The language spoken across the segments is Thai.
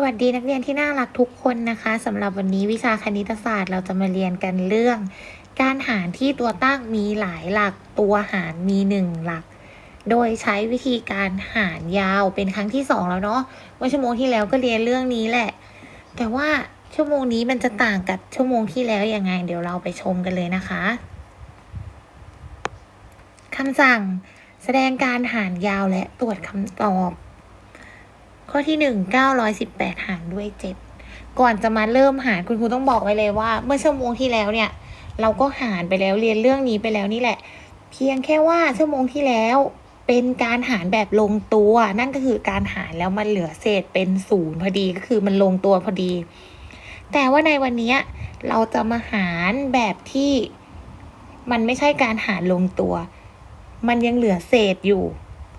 สวัสดีนักเรียนที่น่ารักทุกคนนะคะสำหรับวันนี้วิชาคณิตศาสตร์เราจะมาเรียนกันเรื่อง การหารที่ตัวตั้งมีหลายหลัก ตัวหารมีหนึ่งหลัก โดยใช้วิธีการหารยาวเป็นครั้งที่สองแล้วเนาะเมื่อชั่วโมงที่แล้วก็เรียนเรื่องนี้แหละ แต่ว่าชั่วโมงนี้มันจะต่างกับชั่วโมงที่แล้วยังไง เดี๋ยวเราไปชมกันเลยนะคะคำสั่งแสดงการหารยาวและตรวจคำตอบ ข้อที่หนึ่งเก้าร้อยสิบแปดหารด้วยเจ็ดก่อนจะมาเริ่มหารคุณครูต้องบอกไว้เลยว่า เมื่อชั่วโมงที่แล้วเนี่ย เราก็หารไปแล้วเรียนเรื่องนี้ไปแล้วนี่แหละ เพียงแค่ว่าชั่วโมงที่แล้วเป็นการหารแบบลงตัว นั่นก็คือการหารแล้วมันเหลือเศษเป็นศูนย์พอดีก็คือมันลงตัวพอดี แต่ว่าในวันนี้เราจะมาหารแบบที่มันไม่ใช่การหารลงตัว มันยังเหลือเศษอยู่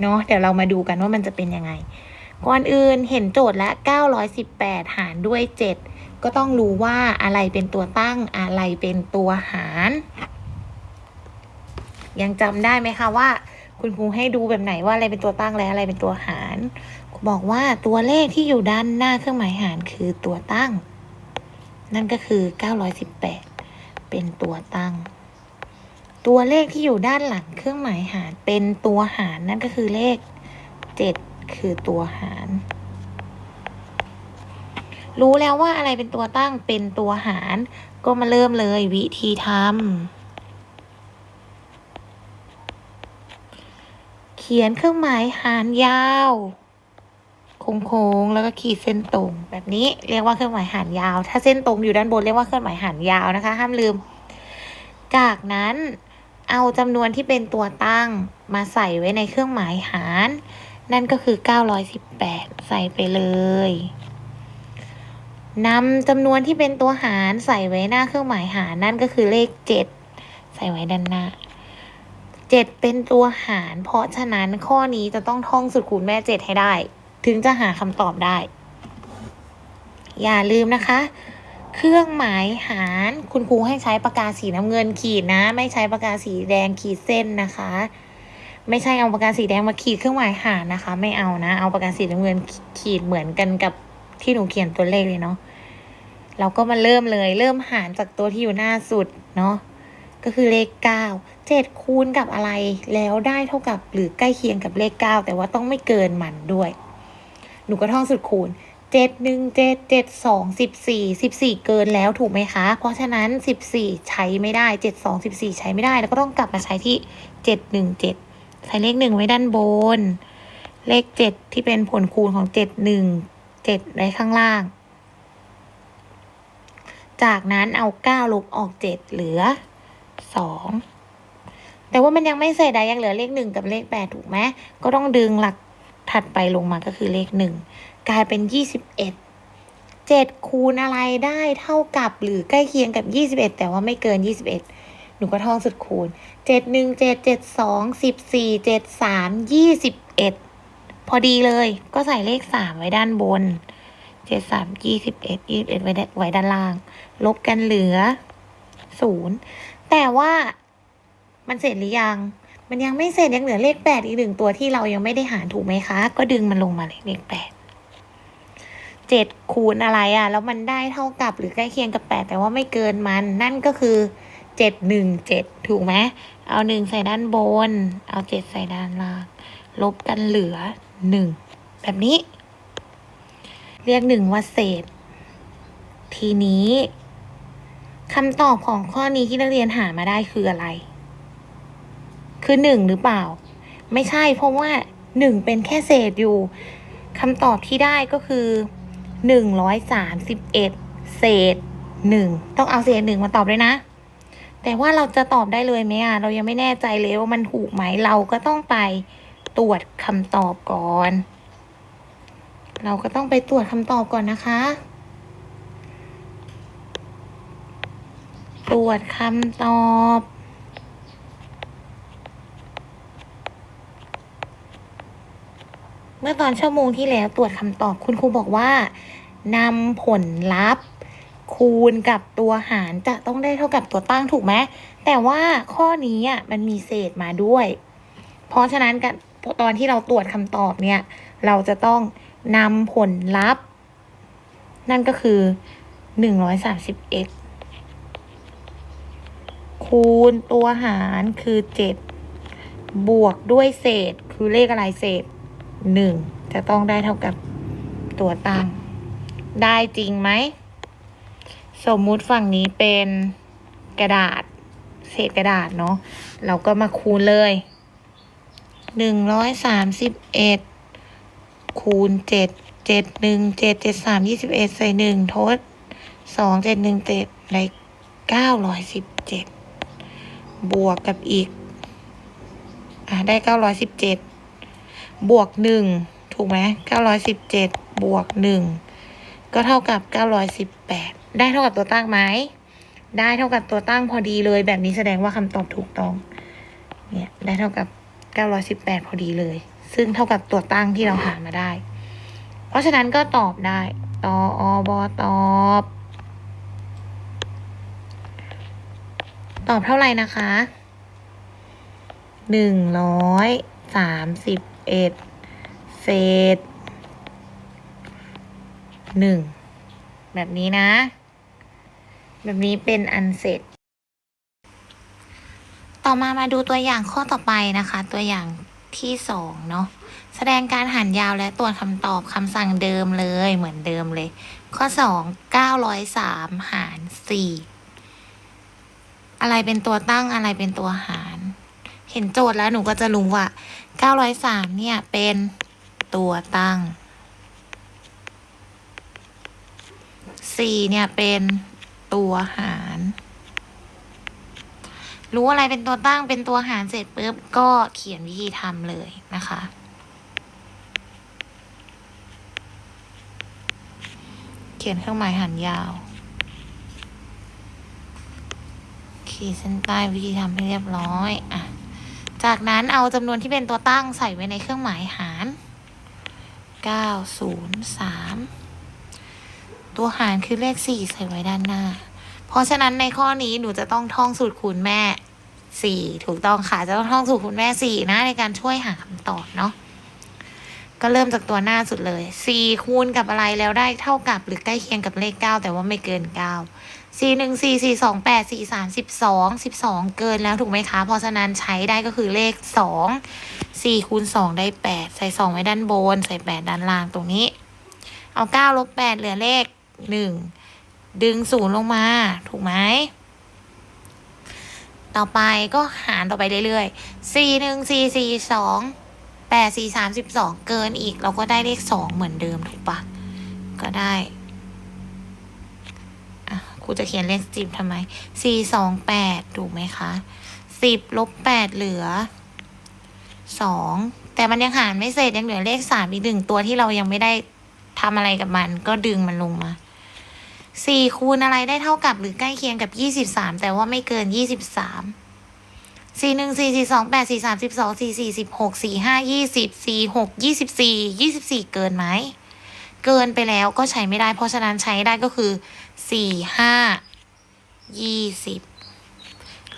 เนาะเดี๋ยวเรามาดูกันว่ามันจะเป็นยังไง ก่อนอื่นเห็นโจทย์ละ 918 หารด้วย 7 ก็ต้องรู้ว่าอะไรเป็นตัวตั้งอะไรเป็นตัวหาร ยังจำได้ไหมคะว่า คุณครูให้ดูแบบไหนว่าอะไรเป็นตัวตั้งและอะไรเป็นตัวหารบอกว่าตัวเลขที่อยู่ด้านหน้าเครื่องหมายหารคือตัวตั้ง นั่นก็คือ 918 เป็นตัวตั้ง ตัวเลขที่อยู่ด้านหลังเครื่องหมายหารเป็นตัวหารนั่นก็คือเลข 7 คือตัวหาร รู้แล้วว่าอะไรเป็นตัวตั้งเป็นตัวหาร ก็มาเริ่มเลยวิธีทำเขียนเครื่องหมายหารยาวโค้งๆแล้วก็ขีดเส้นตรง แบบนี้เรียกว่าเครื่องหมายหารยาว ถ้าเส้นตรงอยู่ด้านบนเรียกว่าเครื่องหมายหารยาวนะคะ ห้ามลืม จากนั้นเอาจำนวนที่เป็นตัวตั้งมาใส่ไว้ในเครื่องหมายหาร นั่นก็คือ 918 ใส่ไปเลยนำจำนวนที่เป็นตัวหารใส่ไว้หน้าเครื่องหมายหารนั่นก็คือเลข 7 ใส่ไว้ด้านหน้า 7 เป็นตัวหาร เพราะฉะนั้นข้อนี้จะต้องท่องสูตรคูณแม่ 7 ให้ได้ ถึงจะหาคำตอบได้ อย่าลืมนะคะ เครื่องหมายหารคุณครูให้ใช้ปากกาสีน้ำเงินขีดนะ ไม่ใช้ปากกาสีแดงขีดเส้นนะคะ ไม่ใช่เอาปากกาสีแดงมาขีดเครื่องหมายหารนะคะ ไม่เอานะ เอาปากกาสีน้ำเงินขีดเหมือนกันกับที่หนูเขียนตัวเลขเลยเนาะเราก็มาเริ่มเลย เริ่มหารจากตัวที่อยู่หน้าสุดเนาะก็คือเลขเก้าเจ็ดคูณกับอะไรแล้วได้เท่ากับหรือใกล้เคียงกับเลขเก้าแต่ว่าต้องไม่เกินมันด้วย หนูก็ท่องสุดคูณเจ็ดหนึ่งเจ็ดเจ็ดสองสิบสี่สิบสี่เกินแล้วถูกไหมคะ เพราะฉะนั้นสิบสี่ใช้ไม่ได้เจ็ดสองสิบสี่ใช้ไม่ได้ แล้วก็ต้องกลับมาใช้ที่เจ็ดหนึ่งเจ็ด ใส่เลขหนึ่งไว้ด้านบน เลขเจ็ดที่เป็นผลคูณของเจ็ดหนึ่งเจ็ดไว้ข้างล่าง จากนั้นเอาเก้าลบออกเจ็ดเหลือสองแต่ว่ามันยังไม่เสร็จอะยังเหลือเลขหนึ่งกับเลขแปดถูกไหมก็ต้องดึงหลักถัดไปลงมาก็คือเลขหนึ่งกลายเป็นยี่สิบเอ็ดเจ็ดคูณอะไรได้เท่ากับหรือใกล้เคียงกับยี่สิบเอ็ดแต่ว่าไม่เกินยี่สิบเอ็ด นูก็ท่องสุดคูณเจ็ดหนึ่งเจ็ดเจ็ดสองสิบสี่เจ็ดสามยี่สิบเอ็ดพอดีเลย ก็ใส่เลขสามไว้ด้านบนเจ็ดสามยี่สิบเอ็ดยี่สิบเอ็ดไว้ไว้ด้านล่าง ลบกันเหลือศูนย์แต่ว่ามันเสร็จหรือยัง มันยังไม่เสร็จยังเหลือเลขแปดอีกหนึ่งตัวที่เรายังไม่ได้หารถูกไหมคะ ก็ดึงมันลงมาเลยเลขแปดเจ็ดคูณอะไรอะ่ะ แล้วมันได้เท่ากับหรือใกล้เคียงกับแปดแต่ว่าไม่เกินมัน นั่นก็คือ เจ็ดหนึ่งเจ็ดถูกไหมเอาหนึ่งใส่ด้านบน เอาเจ็ดใส่ด้านล่าง ลบกันเหลือหนึ่งแบบนี้ เรียกหนึ่งว่าเศษ ทีนี้คำตอบของข้อนี้ที่นักเรียนหามาได้คืออะไร คือหนึ่งหรือเปล่า ไม่ใช่เพราะว่าหนึ่งเป็นแค่เศษอยู่คำตอบที่ได้ก็คือหนึ่งร้อยสามสิบเอ็ดเศษหนึ่งต้องเอาเศษหนึ่งมาตอบด้วยนะ แต่ว่าเราจะตอบได้เลยไหมอะ เรายังไม่แน่ใจเลยว่ามันถูกไหม เราก็ต้องไปตรวจคำตอบก่อน เราก็ต้องไปตรวจคำตอบก่อนนะคะ ตรวจคำตอบเมื่อตอนชั่วโมงที่แล้วตรวจคำตอบคุณครูบอกว่านำผลลัพธ์ คูณกับตัวหารจะต้องได้เท่ากับตัวตั้งถูกไหมแต่ว่าข้อนี้อะมันมีเศษมาด้วย เพราะฉะนั้นกันตอนที่เราตรวจคำตอบเนี่ย เราจะต้องนำผลลัพธ์ นั่นก็คือหนึ่งร้อยสามสิบเอ็ดคูณตัวหารคือเจ็ดบวกด้วยเศษคือเลขอะไรเศษหนึ่งจะต้องได้เท่ากับตัวตั้ง ได้จริงไหม สมมุติฝั่งนี้เป็นกระดาษ เศษกระดาษเนาะเราก็มาคูณเลยหนึ่งร้อยสามสิบเอ็ดคูณเจ็ดเจ็ดหนึ่งเจ็ดเจ็ดสามยี่สิบเอ็ดใส่หนึ่งทดสองเจ็ดหนึ่งเจ็ดได้เก้าร้อยสิบเจ็ดบวกกับอีก อะได้เก้าร้อยสิบเจ็ดบวกหนึ่งถูกไหมเก้าร้อยสิบเจ็ดบวกหนึ่งก็เท่ากับเก้าร้อยสิบแปด ได้เท่ากับตัวตั้งไหม ได้เท่ากับตัวตั้งพอดีเลย แบบนี้แสดงว่าคำตอบถูกต้อง เนี่ยได้เท่ากับ 918 พอดีเลย ซึ่งเท่ากับตัวตั้งที่เราหามาได้ เพราะฉะนั้นก็ตอบได้ตออบอตอบ ตอบเท่าไหร่นะคะหนึ่งร้อยสามสิบเอ็ดเศษหนึ่งแบบนี้นะ แบบนี้เป็นอันเสร็จ ต่อมามาดูตัวอย่างข้อต่อไปนะคะ ตัวอย่างที่สองเนาะแสดงการหารยาวและตรวจคำตอบคำสั่งเดิมเลยเหมือนเดิมเลย ข้อสองเก้าร้อยสามหารสี่อะไรเป็นตัวตั้งอะไรเป็นตัวหาร เห็นโจทย์แล้วหนูก็จะรู้ว่าเก้าร้อยสามเนี่ยเป็นตัวตั้งสี่เนี่ยเป็น ตัวหาร รู้อะไรเป็นตัวตั้งเป็นตัวหารเสร็จปุ๊บก็เขียนวิธีทำเลยนะคะ เขียนเครื่องหมายหารยาว ขีดเส้นใต้วิธีทำให้เรียบร้อยอะจากนั้นเอาจำนวนที่เป็นตัวตั้งใส่ไว้ในเครื่องหมายหาร 903 ตัวหารคือเลข4ใส่ไว้ด้านหน้า เพราะฉะนั้นในข้อนี้หนูจะต้องท่องสูตรคูณแม่4ถูกต้องค่ะ จะต้องท่องสูตรคูณแม่4นะในการช่วยหาคำตอบเนาะก็เริ่มจากตัวหน้าสุดเลย4คูณกับอะไรแล้วได้เท่ากับหรือใกล้เคียงกับเลข9แต่ว่าไม่เกิน9สี่หนึ่งสี่สี่สองแปดสี่สามสิบสองสิบสองเกินแล้วถูกไหมคะ เพราะฉะนั้นใช้ได้ก็คือเลขสองสี่คูณสองได้แปดใส่สองไว้ด้านบน ใส่แปดด้านล่างตรงนี้ เอาเก้าลบแปดเหลือเลข หนึ่งดึงศูนย์ลงมา ถูกไหม ต่อไปก็หารต่อไปเรื่อยๆสี่หนึ่งสี่สี่สองแปดสี่สามสิบสองเกินอีก เราก็ได้เลขสองเหมือนเดิมถูกปะก็ได้ครูจะเขียนเลขสิบทำไมสี่สองแปดถูกไหมคะสิบลบแปดเหลือสองแต่มันยังหารไม่เสร็จยังเหลือเลขสามอีกหนึ่งตัวที่เรายังไม่ได้ทำอะไรกับมัน ก็ดึงมันลงมา สี่คูณอะไรได้เท่ากับหรือใกล้เคียงกับยี่สิบสามแต่ว่าไม่เกินยี่สิบสามสี่หนึ่งสี่สี่สองแปดสี่สามสิบสองสี่สี่สิบหกสี่ห้ายี่สิบสี่หกยี่สิบสี่ยี่สิบสี่เกินไหม เกินไปแล้วก็ใช้ไม่ได้ เพราะฉะนั้นใช้ได้ก็คือสี่ห้ายี่สิบ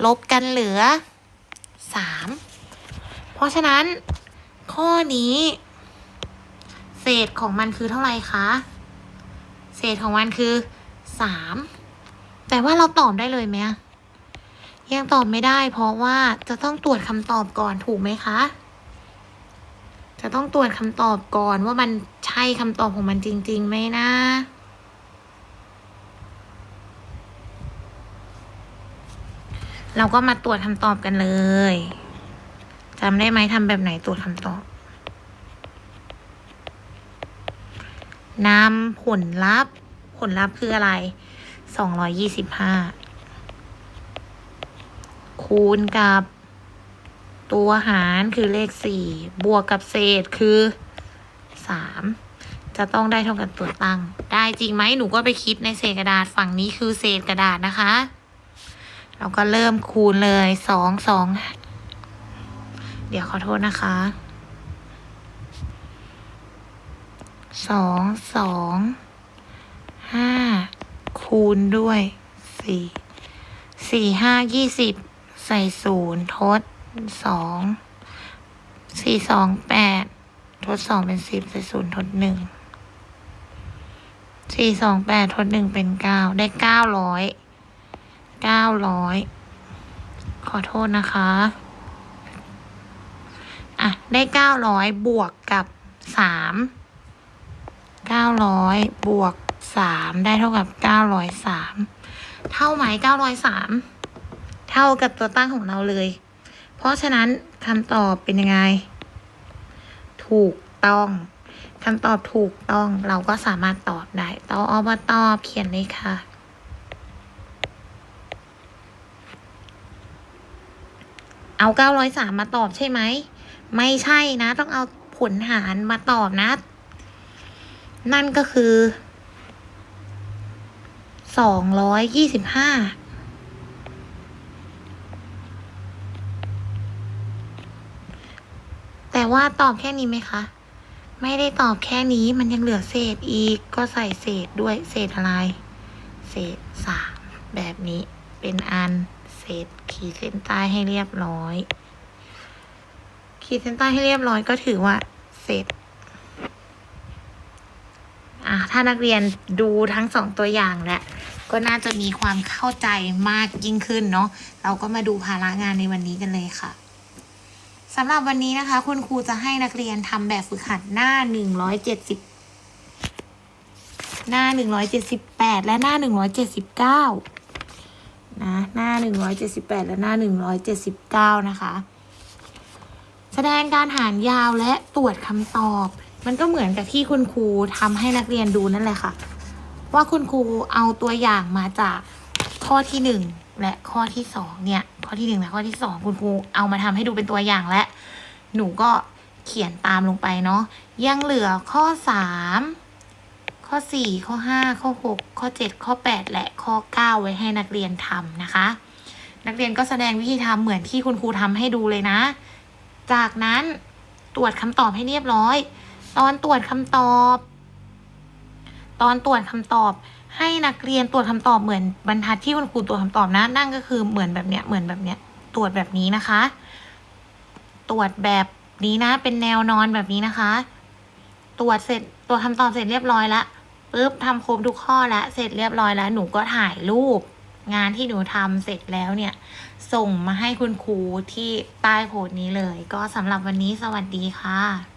ลบกันเหลือสามเพราะฉะนั้น ข้อนี้ เศษของมันคือเท่าไหร่คะเศษของมันคือ สามแต่ว่าเราตอบได้เลยไหมยังตอบไม่ได้ เพราะว่าจะต้องตรวจคำตอบก่อนถูกไหมคะ จะต้องตรวจคำตอบก่อนว่ามันใช่คำตอบของมันจริงๆไหมนะเราก็มาตรวจคำตอบกันเลยจำได้ไหมทำแบบไหนตรวจคำตอบนำผลลัพธ์ ผลลัพธ์คืออะไรสองร้อยยี่สิบห้าคูณกับตัวหารคือเลขสี่บวกกับเศษคือสามจะต้องได้เท่ากับตัวตั้ง ได้จริงไหมหนูก็ไปคิดในเศษกระดาษฝั่งนี้คือเศษกระดาษนะคะ เราก็เริ่มคูณเลยสองสองเดี๋ยวขอโทษนะคะสองสอง ห้าคูณด้วยสี่สี่ห้ายี่สิบใส่ศูนย์ทดสองสี่สองแปดทดสองเป็นสิบใส่ศูนย์ทดหนึ่งสี่สองแปดทดหนึ่งเป็นเก้าได้เก้าร้อยเก้าร้อยขอโทษนะคะ อะ ได้เก้าร้อยบวกกับสามเก้าร้อยบวก สามได้เท่ากับเก้าร้อยสามเท่าไหมเก้าร้อยสามเท่ากับตัวตั้งของเราเลย เพราะฉะนั้นคำตอบเป็นยังไง ถูกต้องคำตอบถูกต้องเราก็สามารถตอบได้ตอบอบตอบเขียนเลยค่ะ เอาเก้าร้อยสามมาตอบใช่ไหม ไม่ใช่นะ ต้องเอาผลหารมาตอบนะ นั่นก็คือ สองร้อยยี่สิบห้าแต่ว่าตอบแค่นี้ไหมคะ ไม่ได้ตอบแค่นี้มันยังเหลือเศษอีกก็ใส่เศษด้วยเศษอะไร เศษสามแบบนี้เป็นอันเศษขีดเส้นใต้ให้เรียบร้อย ขีดเส้นใต้ให้เรียบร้อยก็ถือว่าเสร็จอะถ้านักเรียนดูทั้งสองตัวอย่างแล้ว ก็น่าจะมีความเข้าใจมากยิ่งขึ้นเนาะเราก็มาดูภาระงานในวันนี้กันเลยค่ะสำหรับวันนี้นะคะ คุณครูจะให้นักเรียนทำแบบฝึกหัดหน้าหนึ่งร้อยเจ็ดสิบหน้าหนึ่งร้อยเจ็ดสิบแปดและหน้าหนึ่งร้อยเจ็ดสิบเก้านะหน้าหนึ่งร้อยเจ็ดสิบแปดและหน้าหนึ่งร้อยเจ็ดสิบเก้านะคะ แสดงการหารยาวและตรวจคำตอบ มันก็เหมือนกับที่คุณครูทำให้นักเรียนดูนั่นแหละค่ะ ว่าคุณครูเอาตัวอย่างมาจากข้อที่หนึ่งและข้อที่สองเนี่ย ข้อที่หนึ่งและข้อที่สองคุณครูเอามาทำให้ดูเป็นตัวอย่างและ หนูก็เขียนตามลงไปเนาะยังเหลือข้อสามข้อสี่ข้อห้าข้อหกข้อเจ็ดข้อแปดและข้อเก้าไว้ให้นักเรียนทำนะคะ นักเรียนก็แสดงวิธีทำเหมือนที่คุณครูทำให้ดูเลยนะ จากนั้นตรวจคำตอบให้เรียบร้อย ตอนตรวจคำตอบ ตอนตรวจคำตอบ ให้นักเรียนตรวจคำตอบเหมือนบรรทัดที่คุณครูตรวจคำตอบนะ นั่นก็คือเหมือนแบบเนี้ยเหมือนแบบเนี้ยตรวจแบบนี้นะคะ ตรวจแบบนี้นะ เป็นแนวนอนแบบนี้นะคะ ตรวจเสร็จตรวจคำตอบเสร็จเรียบร้อยละปุ๊บทำครบทุกข้อแล้วเสร็จเรียบร้อยแล้วหนูก็ถ่ายรูป งานที่หนูทำเสร็จแล้วเนี่ย ส่งมาให้คุณครูที่ใต้โพสต์นี้เลย ก็สำหรับวันนี้สวัสดีค่ะ